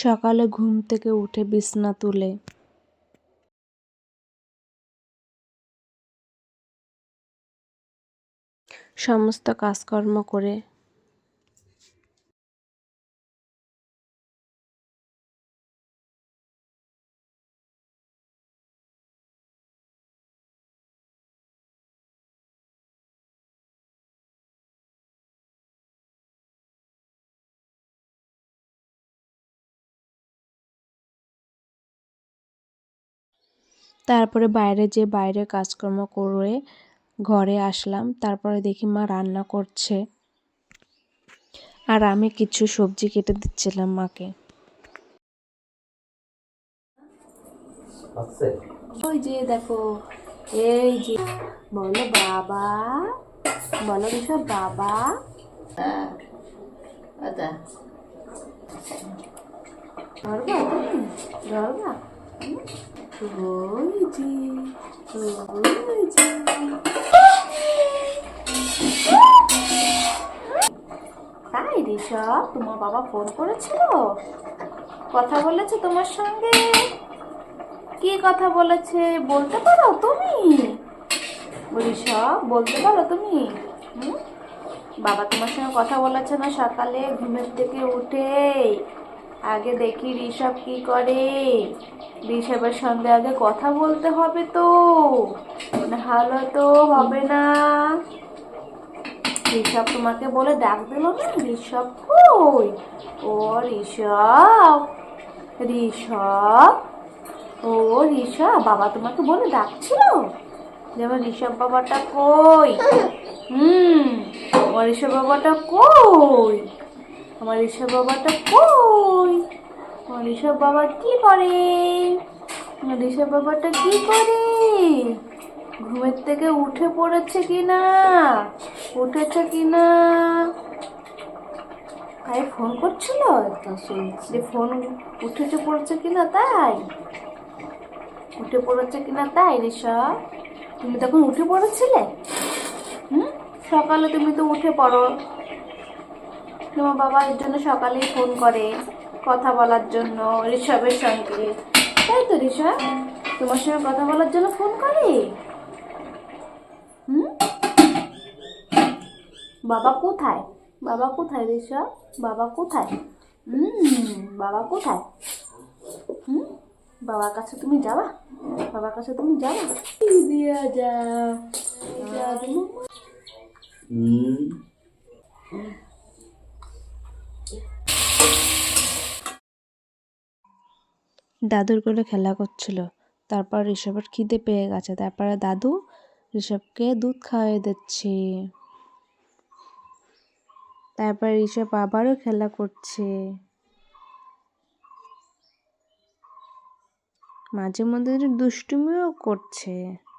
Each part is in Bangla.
সকালে ঘুম থেকে উঠে বিছনা তুলে। সমস্ত কাজকর্ম করে তারপরে বাইরে যে বাইরে কাজকর্ম করে ঘরে আসলাম তারপরে দেখি মা রান্না করছে। আর আমি কিছু সবজি কেটে দিচ্ছিলাম মাকে। ওই যে দেখো এই যে বলো বাবা বলো ঋষভ বাবা। আচ্ছা। ধরবা? ধরবা? ওই যে তাই ঋষভ, তোমার বাবা ফোন করেছিল? কথা বলেছে তোমার সঙ্গে? কি কথা বলেছে বলতে পারো তুমি? ঋষভ, বলতে পারো তুমি? বাবা তোমার সঙ্গে কথা বলেছে না সকালে ঘুমের থেকে উঠে আগে দেখি ঋষভ কি করে। ঋষভের সঙ্গে আগে কথা বলতে হবে তো। নাহলে তো হবে না। ঋষভ তোমাকে বলে ডাক দিল না? ঋষভ কই? ও ঋষভ ঋষভ, ও ঋষভ, বাবা তোমাকে বলে ডাকছিল? যেমন ঋষভ বাবাটা কই? হুম ঋষভ বাবাটা কই? আমার ঋষভ বাবাটা কই? আমার ঋষভ বাবা কি করে? আমার ঋষভ বাবাটা কি করে? ঘুমের থেকে উঠে পড়েছে কিনা? উঠেছে কিনা? তাই ফোন করছিল? যে ফোন উঠেছে পড়েছে কিনা তাই? উঠে পড়েছে কিনা তাই ঋষা তুমি তখন উঠে পড়েছিলে? হুম? সকালে তুমি তো উঠে পড়ো। তোমার বাবা এর জন্য সকালেই ফোন করে কথা বলার জন্য, ঋষভের সঙ্গে। তাই তো ঋষভ, তোমার সঙ্গে কথা বলার জন্য ফোন করে? হুম? বাবা কোথায়? বাবা কোথায় ঋষভ? বাবা কোথায়? বাবা কোথায়? হুম? বাবার কাছে তুমি যাবা? বাবার কাছে তুমি যাবা? দিয়া যা। হুম। দাদুর খেলা করছিল। তারপর ঋষভের খিদে পেয়ে গেছে। তারপরে দাদু ঋষভকে দুধ খাওয়াই দিচ্ছে। তারপর ঋষভ আবারও খেলা করছে। মাঝে মধ্যে দুষ্টুমিও করছে।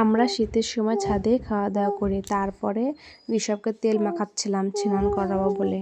আমরা শীতের সময় ছাদে খাওয়া দাওয়া করি। তারপরে ঋষভকে তেল মাখাচ্ছিলাম স্নান করাবো বলে।